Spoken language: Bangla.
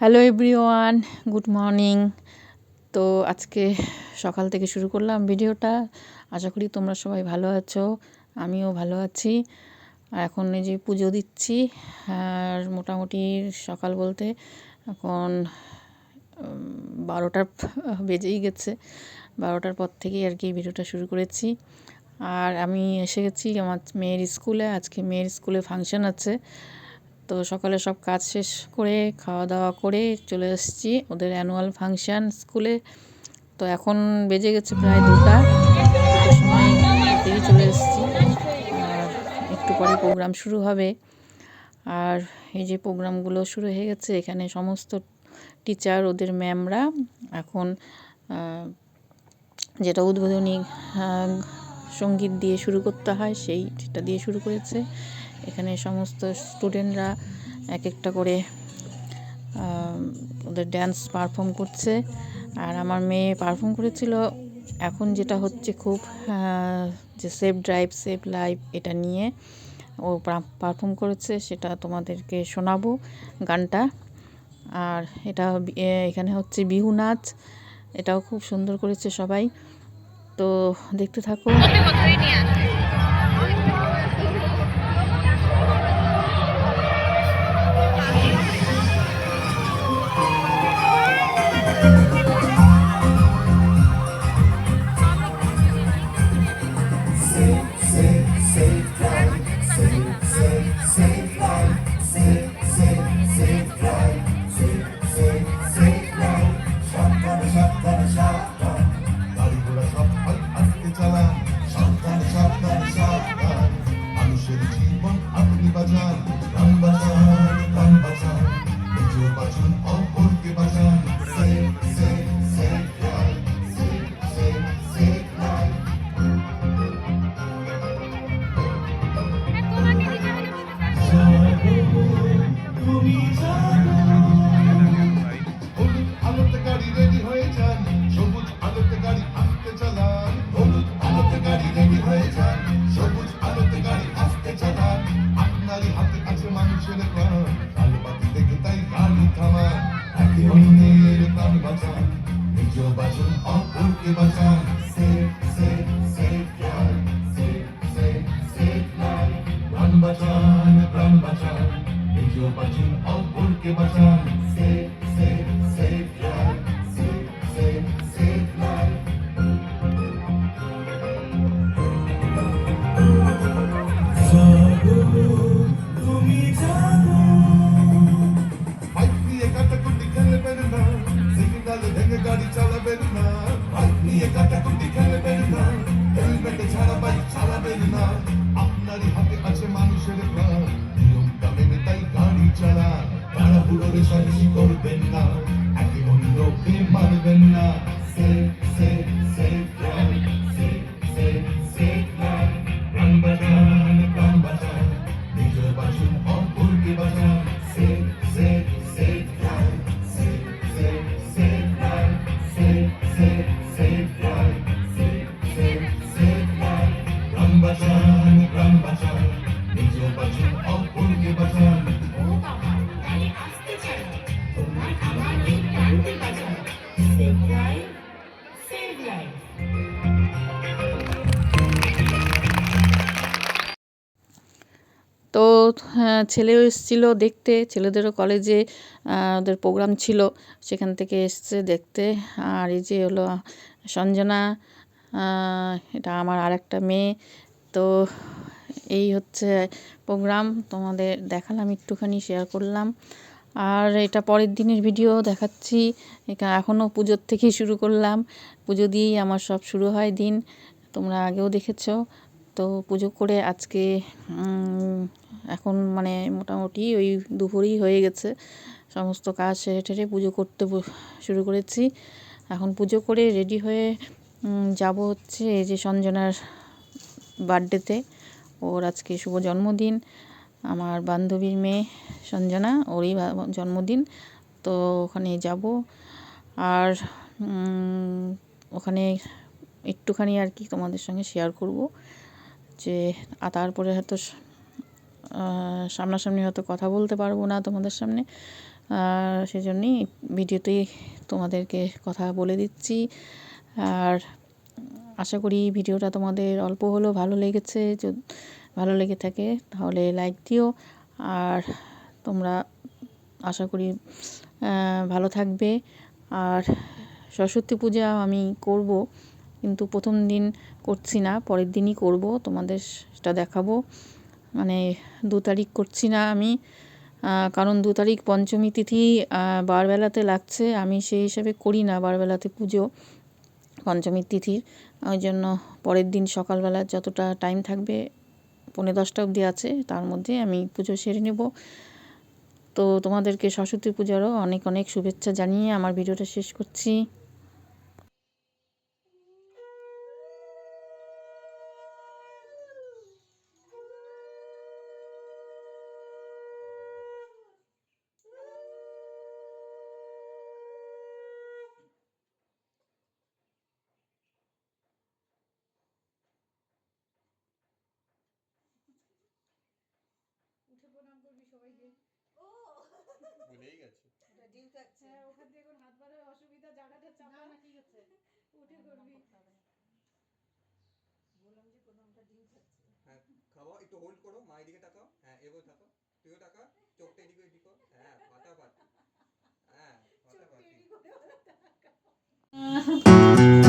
হ্যালো এভরিওয়ান গুড মর্নিং তো আজকে সকাল থেকে শুরু করলাম ভিডিওটা। আশা করি তোমরা সবাই ভালো আছো, আমিও ভালো আছি। এখন এই যে পুজো দিচ্ছি, আর মোটামুটি সকাল বলতে এখন বারোটার বেজেই গেছে। বারোটার পর থেকেই আর কি ভিডিওটা শুরু করেছি। আর আমি এসে গেছি আমার মেয়ের স্কুলে, আজকে মেয়ের স্কুলে ফাংশন আছে। তো সকালে সব কাজ শেষ করে খাওয়া দাওয়া করে চলে এসেছি ওদের অ্যানুয়াল ফাংশান স্কুলে তো এখন বেজে গেছে প্রায় দুটা। সময় চলে এসেছি। আর একটু পরে প্রোগ্রাম শুরু হবে। আর এই যে প্রোগ্রামগুলো শুরু হয়ে গেছে, এখানে সমস্ত টিচার ওদের ম্যামরা এখন যেটা উদ্বোধনী সংগীত দিয়ে শুরু করতে হয় সেইটা দিয়ে শুরু করেছে। এখানে সমস্ত স্টুডেন্টরা এক একটা করে ওদের ড্যান্স পারফর্ম করছে। আর আমার মেয়ে পারফর্ম করেছিল। এখন যেটা হচ্ছে খুব যে সেফ ড্রাইভ সেফ লাইফ এটা নিয়ে ও পারফর্ম করেছে। সেটা তোমাদেরকে শোনাবো গানটা। আর এটা এখানে হচ্ছে বিহু নাচ। এটাও খুব সুন্দর করেছে সবাই। তো দেখতে থাকো। Oh. মানুষের প্রাণ আলুপাতি থেকে তাই কালি থামা। একে অন্যের প্রাণ বাঁচান নিজ বাঁচুন অপরকে বাঁচান safe safe safe life safe safe safe life প্রাণ বাঁচান প্রাণ বাঁচান। নিজ বাঁচুন অপরকে বাঁচান। সেফ সেফ সেফ চাই না, আপনারই হাতে আছে মানুষের প্রাণ। নিয়মটা মেনে তাই গাড়ি চালা তাড়াহুড়োরে সাহসী করবেন না, একে অন্যকে মারবেন না। সেফ সেফ তো হ্যাঁ, ছেলেও এসেছিল দেখতে। ছেলেদেরও কলেজে ওদের প্রোগ্রাম ছিল। সেখান থেকে এসছে দেখতে। আর এই যে হলো সঞ্জনা এটা আমার আরেকটা মেয়ে। তো এই হচ্ছে প্রোগ্রাম তোমাদের দেখালাম একটুখানি শেয়ার করলাম। আর এটা পরের দিনের ভিডিও দেখাচ্ছি। এখনও পুজোর থেকেই শুরু করলাম। পুজো দিয়েই আমার সব শুরু হয় দিন। তোমরা আগেও দেখেছ। তো পুজো করে আজকে এখন মানে মোটামুটি ওই দুপুরই হয়ে গেছে। সমস্ত কাজ সেরে টেরে পুজো করতে শুরু করেছি। এখন পুজো করে রেডি হয়ে যাব হচ্ছে এই যে সঞ্জনার বার্থডেতে ওর আজকে শুভ জন্মদিন। আমার বান্ধবীর মেয়ে সঞ্জনা, ওরই জন্মদিন, তো ওখানে যাব। আর ওখানে একটুখানি আর কি তোমাদের সঙ্গে শেয়ার করব যে আর তারপরে হয়তো সামনাসামনি হয়তো কথা বলতে পারব না তোমাদের সামনে। আর সেজন্যই ভিডিওতেই তোমাদেরকে কথা বলে দিচ্ছি। আর আশা করি ভিডিওটা তোমাদের অল্প হলেও ভালো লেগেছে। ভালো লেগে থাকে, তাহলে লাইক দিও। আর তোমরা আশা করি ভালো থাকবে। আর সরস্বতী পূজা আমি করব, কিন্তু প্রথম দিন করছি না, পরের দিনই করব, তোমাদের সেটা দেখাবো। মানে দু তারিখ করছি না আমি কারণ দু তারিখ পঞ্চমী তিথি বারবেলাতে লাগছে, আমি সেই হিসাবে করি না বারবেলাতে পুজো, পঞ্চমীর তিথির। ওই জন্য পরের দিন সকালবেলা যতটা টাইম থাকবে পৌনে দশটা অবধি আছে, তার মধ্যে আমি পুজো সেরে নেব। তো তোমাদেরকে সরস্বতী পূজারও অনেক অনেক শুভেচ্ছা জানিয়ে আমার ভিডিওটা শেষ করছি। হ্যাঁ ওখান থেকে এখন হাত বাড়ার অসুবিধা জায়গাটা চাপা না। কি হচ্ছে উঠে করবি হ্যাঁ খাওয়া একটু হোল্ড করো মা এদিকে তাকাও। হ্যাঁ এগো তাকাও তুইও টাকা চোখটা এদিকে কর। হ্যাঁ ফাটাফাটি হ্যাঁ ফাটাফাটি